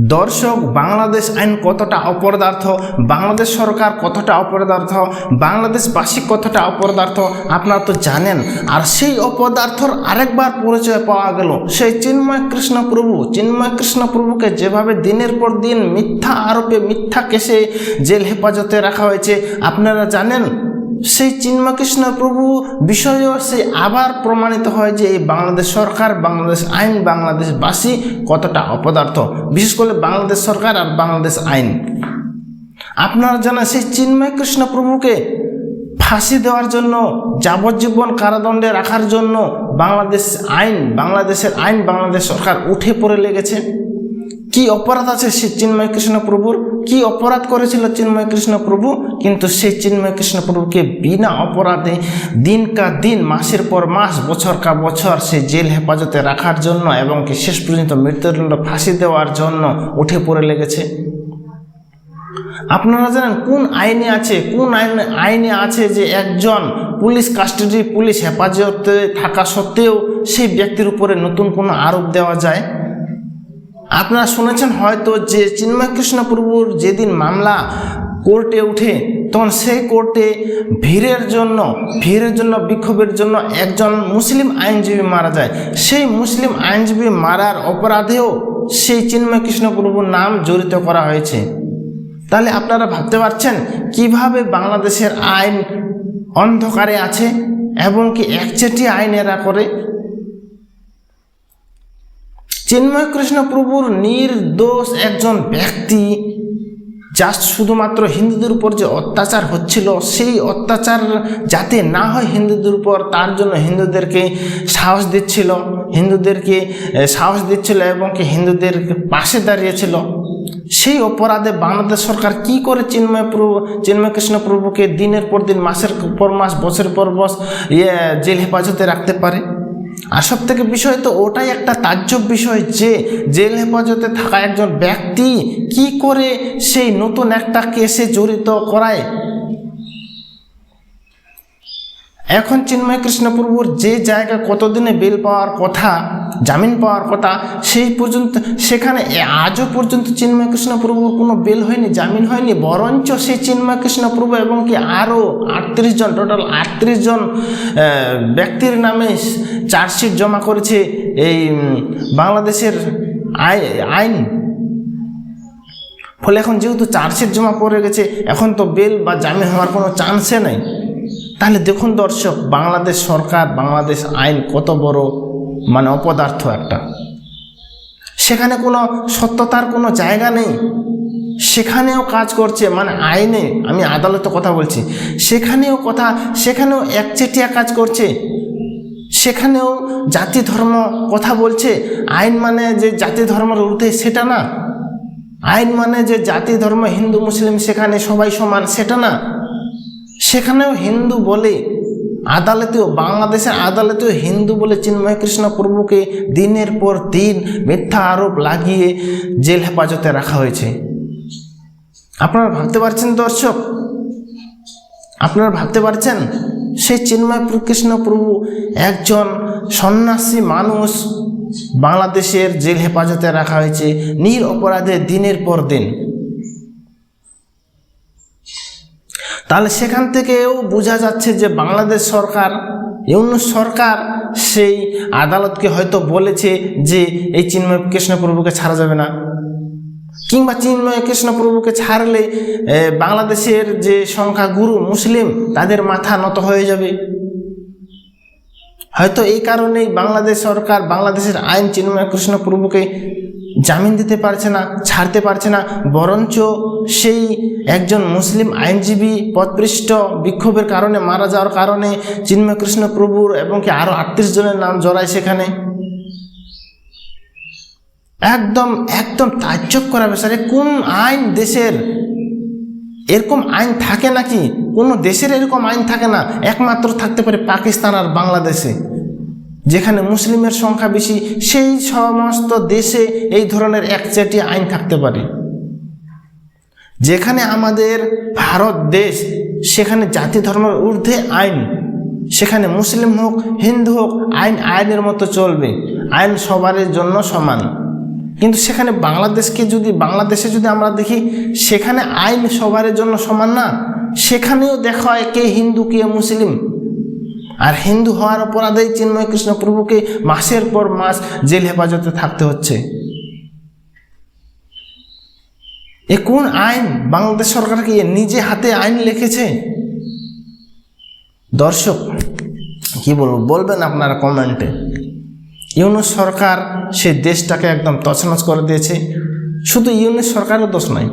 দর্শক, বাংলাদেশ আইন কতটা অপরাধার্থ? বাংলাদেশ সরকার কতটা অপরাধার্থ? বাংলাদেশবাসী কতটা অপরাধার্থ? আপনারা তো জানেন। আর সেই অপদার্থর আরেকবার পরিচয় পাওয়া গেল। সেই চিন্ময় কৃষ্ণ প্রভু চিন্ময় কৃষ্ণ প্রভুকে যেভাবে দিনের পর দিন মিথ্যা আরোপে মিথ্যা কেসে জেল হেফাজতে রাখা হয়েছে, আপনারা জানেন? সেই চিন্মকৃষ্ণ প্রভু বিষয়েও সে আবার প্রমাণিত হয় যে এই বাংলাদেশ সরকার, বাংলাদেশ আইন, বাংলাদেশবাসী কতটা অপদার্থ। বিশেষ করে বাংলাদেশ সরকার আর বাংলাদেশ আইন। আপনারা জানেন সেই চিন্ময় কৃষ্ণ প্রভুকে ফাঁসি দেওয়ার জন্য, যাবজ্জীবন কারাদণ্ডে রাখার জন্য বাংলাদেশ আইন, বাংলাদেশের আইন, বাংলাদেশ সরকার উঠে পড়ে লেগেছে। কি অপরাধ আছে সে চিন্ময় কৃষ্ণ প্রভুর? কি অপরাধ করেছিল চিন্ময় কৃষ্ণ প্রভু? কিন্তু সেই চিন্ময় কৃষ্ণ প্রভুকে বিনা অপরাধে দিন কা দিন, মাসের পর মাস, বছর কা বছর সে জেল হেফাজতে রাখার জন্য এবং কি শেষ পর্যন্ত মৃত্যুদণ্ড ফাঁসি দেওয়ার জন্য উঠে পড়ে লেগেছে। আপনারা জানেন কোন আইনে আছে, কোন আইনে আইনে আছে যে একজন পুলিশ কাস্টাডি পুলিশ হেফাজতে থাকা সত্ত্বেও সেই ব্যক্তির উপরে নতুন কোনো আরোপ দেওয়া যায়? আপনারা শুনেছেন হয়তো যে চিন্ময় কৃষ্ণ প্রভুর যেদিন মামলা কোর্টে উঠে, তখন সেই কোর্টে ভিড়ের জন্য ভিড়ের জন্য, বিক্ষোভের জন্য একজন মুসলিম আইনজীবী মারা যায়। সেই মুসলিম আইনজীবী মারার অপরাধেও সেই চিন্ময় কৃষ্ণ প্রভুর নাম জড়িত করা হয়েছে। তাহলে আপনারা ভাবতে পারছেন কীভাবে বাংলাদেশের আইন অন্ধকারে আছে এবং কি একচেটি আইন এরা করে? চিন্ময় কৃষ্ণ প্রভুর নির্দোষ একজন ব্যক্তি যা শুধুমাত্র হিন্দুদের উপর যে অত্যাচার হচ্ছিল, সেই অত্যাচার যাতে না হয় হিন্দুদের উপর, তার জন্য হিন্দুদেরকে সাহস দিচ্ছিল, হিন্দুদেরকে সাহস দিচ্ছিল এবং কি হিন্দুদের পাশে দাঁড়িয়েছিল। সেই অপরাধে বাংলাদেশ সরকার কি করে চিন্ময় প্রভু চিন্ময় কৃষ্ণ প্রভুকে দিনের পর দিন, মাসের পর মাস, বছরের পর বছর ইয়ে জেল হেফাজতে রাখতে পারে? আর সব থেকে বিষয় তো ওটাই একটা তাজ্জব বিষয় যে জেল হেফাজতে থাকা একজন ব্যক্তি কি করে সেই নতুন একটা কেসে জড়িত করায়? এখন চিন্ময় কৃষ্ণপ্রভুর যে জায়গা কতদিনে বেল পাওয়ার কথা, জামিন পাওয়ার কথা, সেই পর্যন্ত, সেখানে আজও পর্যন্ত চিন্ময় কৃষ্ণপ্রভুর কোনো বেল হয়নি, জামিন হয়নি, বরঞ্চ সেই চিন্ময় কৃষ্ণপ্রভু এবং কি আরও আটত্রিশ জন টোটাল আটত্রিশ জন ব্যক্তির নামে চার্জশিট জমা করেছে এই বাংলাদেশের আই- আইন। ফলে এখন যেহেতু চার্জশিট জমা পড়ে গেছে, এখন তো বেল বা জামিন হওয়ার কোনো চান্সে নেই। তাহলে দেখুন দর্শক, বাংলাদেশ সরকার, বাংলাদেশ আইন কত বড় মানে অপদার্থ একটা। সেখানে কোনো সত্যতার কোনো জায়গা নেই। সেখানেও কাজ করছে মানে আইনে, আমি আদালতে কথা বলছি, সেখানেও কথা, সেখানেও একচেটিয়া কাজ করছে, সেখানেও জাতি ধর্ম কথা বলছে, আইন মানে যে জাতি ধর্মের ঊর্ধ্বে সেটা না। আইন মানে যে জাতি ধর্ম হিন্দু, মুসলিম, সেখানে সবাই সমান, সেটা না। সেখানেও হিন্দু বলে আদালতেও, বাংলাদেশের আদালতেও হিন্দু বলে চিন্ময় কৃষ্ণ প্রভুকে দিনের পর দিন মিথ্যা আরোপ লাগিয়ে জেল হেফাজতে রাখা হয়েছে। আপনারা ভাবতে পারছেন দর্শক? আপনারা ভাবতে পারছেন? সেই চিন্ময় কৃষ্ণ প্রভু একজন সন্ন্যাসী মানুষ বাংলাদেশের জেল হেফাজতে রাখা হয়েছে, নির অপরাধে দিনের পর দিন। তাহলে সেখান থেকেও বোঝা যাচ্ছে যে বাংলাদেশ সরকার, ইউনুস সরকার সেই আদালতকে হয়তো বলেছে যে এই চিন্ময় কৃষ্ণপ্রভুকে ছাড়া যাবে না। কিংবা চিন্ময় কৃষ্ণপ্রভুকে ছাড়লে বাংলাদেশের যে সংখ্যাগুরু মুসলিম, তাদের মাথা নত হয়ে যাবে। হয়তো এই কারণেই বাংলাদেশ সরকার, বাংলাদেশের আইন চিন্ময় কৃষ্ণ প্রভুকে জামিন দিতে পারছে না, ছাড়তে পারছে না, বরঞ্চ সেই একজন মুসলিম আইনজীবী পদপৃষ্ট বিক্ষোভের কারণে, মারা যাওয়ার কারণে চিন্ময় কৃষ্ণ প্রভুর এবং কি আরও আটত্রিশ জনের নাম জড়ায় সেখানে। একদম একদম তাজ্জব করা বিষয় আরে কোন আইন দেশের এরকম আইন থাকে নাকি? কোনো দেশের এরকম আইন থাকে না। একমাত্র থাকতে পারে পাকিস্তান আর বাংলাদেশে। যেখানে মুসলিমের সংখ্যা বেশি, সেই সমস্ত দেশে এই ধরনের একচেটি আইন থাকতে পারে। যেখানে আমাদের ভারত দেশ, সেখানে জাতি ধর্মের ঊর্ধ্বে আইন, সেখানে মুসলিম হোক, হিন্দু হোক, আইন আইনের মতো চলবে, আইন সবার জন্য সমান। কিন্তু সেখানে বাংলাদেশকে যদি, বাংলাদেশে যদি আমরা দেখি, সেখানে আইন সবার জন্য সমান না, সেখানেও দেখা হয় কে হিন্দু, কে মুসলিম। আর হিন্দু হওয়ার অপরাধেই চিন্ময় কৃষ্ণ প্রভুকে মাসের পর মাস জেল হেফাজতে থাকতে হচ্ছে। এ কোন আইন বাংলাদেশ সরকার কি নিজে হাতে আইন লিখেছে? দর্শক, কি বলব, বলবেন আপনারা কমেন্টে। ইউনুস সরকার সে দেশটাকে একদম তছনছ করে দিয়েছে। শুধু ইউনুস সরকারের দোষ নয়,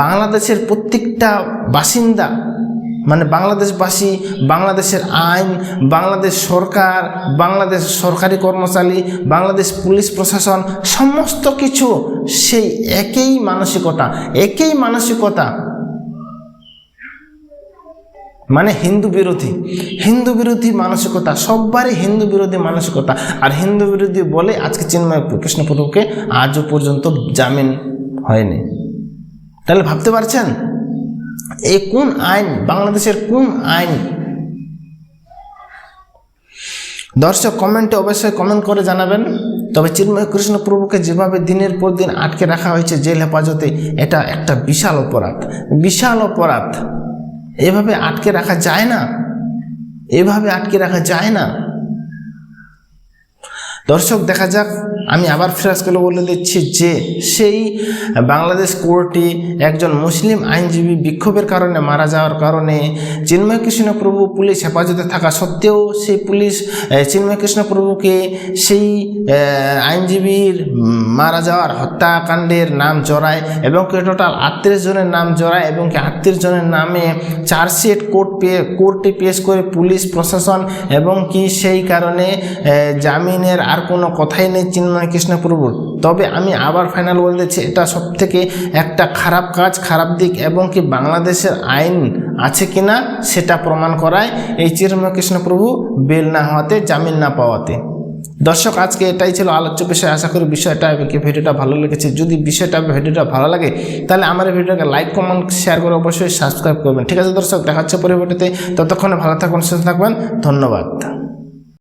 বাংলাদেশের প্রত্যেকটা বাসিন্দা মানে বাংলাদেশবাসী, বাংলাদেশের আইন, বাংলাদেশ সরকার, বাংলাদেশ সরকারি কর্মচারী, বাংলাদেশ পুলিশ প্রশাসন, সমস্ত কিছু সেই একই মানসিকতা একই মানসিকতা। মানে হিন্দু বিরোধী হিন্দু বিরোধী মানসিকতা, সববারই হিন্দু বিরোধী মানসিকতা। আর হিন্দু বিরোধী বলে আজকে চিন্ময় কৃষ্ণপ্রভুকে আজও পর্যন্ত জামিন হয়নি। তাহলে ভাবতে পারছেন? এই কোন আইন, বাংলাদেশের কোন আইন? দর্শক, কমেন্টে অবশ্যই কমেন্ট করে জানাবেন। তবে চিন্ময় কৃষ্ণ প্রভুকে যেভাবে দিনের পর দিন আটকে রাখা হয়েছে জেল হেফাজতে, এটা একটা বিশাল অপরাধ। বিশাল অপরাধ। এভাবে আটকে রাখা যায় না। এভাবে আটকে রাখা যায় না। দর্শক, দেখা যাক। আমি আবার ফ্রেশ করে বলে দিচ্ছি যে, সেই বাংলাদেশ কোর্টে একজন মুসলিম আইনজীবী বিক্ষোভের কারণে মারা যাওয়ার কারণে চিন্ময় কৃষ্ণ প্রভু পুলিশ হেফাজতে থাকা সত্ত্বেও সেই পুলিশ চিন্ময় কৃষ্ণ প্রভুকে সেই আইনজীবীর মারা যাওয়ার হত্যাকাণ্ডের নাম জড়ায় এবং কি টোটাল আটত্রিশ জনের নাম জড়ায় এবং কি আটত্রিশ জনের নামে চার্জশিট কোর্ট পেয়ে কোর্টে পেশ করে পুলিশ প্রশাসন এবং কি সেই কারণে জামিনের আর কোনো কথাই নেই চিন্ময় কৃষ্ণ প্রভুর তবে আমি আবার ফাইনাল বলে দিচ্ছি, এটা সব থেকে একটা খারাপ কাজ, খারাপ দিক, এবং কি বাংলাদেশের আইন আছে কি না সেটা প্রমাণ করায় এই চিন্ময় কৃষ্ণ প্রভু বেল না হওয়াতে, জামিন না পাওয়াতে। দর্শক, আজকে এটাই ছিল আলোচ্য বিষয়। আশা করি বিষয়টা ভিডিওটা ভালো লেগেছে? যদি বিষয়টা, ভিডিওটা ভালো লাগে, তাহলে আমার ভিডিওটাকে লাইক কমেন্ট শেয়ার করে অবশ্যই সাবস্ক্রাইব করবেন। ঠিক আছে দর্শক, দেখা হচ্ছে পরবর্তীতে। ততক্ষণে ভালো থাকবেন সুস্থ থাকবেন। ধন্যবাদ।